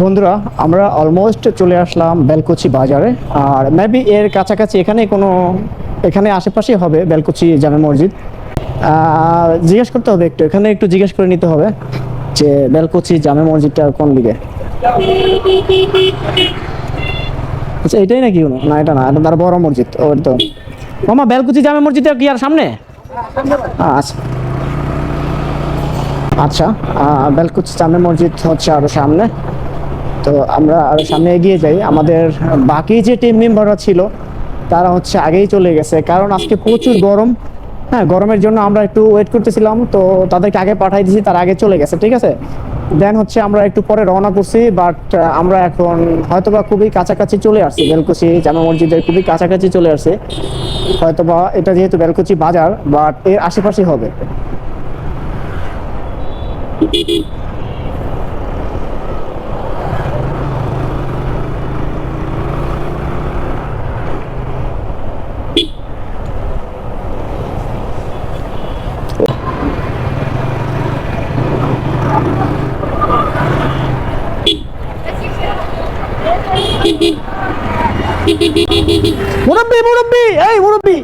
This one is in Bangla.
বন্ধুরা, আমরা অলমোস্ট চলে আসলাম বেলকুচি বাজারে। আর মেবি এর কাছাকাছি এখানে কোনো, এখানে আশেপাশেই হবে বেলকুচি জামে মসজিদ। জিজ্ঞেস করতে হবে একটু, এখানে একটু জিজ্ঞেস করে নিতে হবে যে বেলকুচি জামে মসজিদটা কোন দিকে? আচ্ছা এটাই নাকি? না, এটা না, এটা তার বড় মসজিদ, ওর তো। মামা, বেলকুচি জামে মসজিদটা কি আর সামনে? আচ্ছা। আচ্ছা বেলকুচি জামে মসজিদ হচ্ছে আরও সামনে। তো আমরা আরও সামনে এগিয়ে যাই। আমাদের বাকি যে টিম মেম্বাররা ছিল, তারা হচ্ছে আগেই চলে গেছে। কারণ আজকে প্রচুর গরম। হ্যাঁ গরমের জন্য আমরা একটু ওয়েট করতেছিলাম, তো তাদেরকে আগে পাঠাই দিয়েছি তারা আগে চলে গেছে, ঠিক আছে? দেন হচ্ছে আমরা একটু পরে রওনা করছি বাট আমরা এখন হয়তোবা খুবই কাছাকাছি চলে আসছি। বেলকুচি জামা মসজিদের খুবই কাছাকাছি চলে আসছে। হয়তোবা এটা যেহেতু বেলকুচি বাজার বাট এর আশেপাশে হবে। মুরব্বি মুরব্বি এই মুরব্বি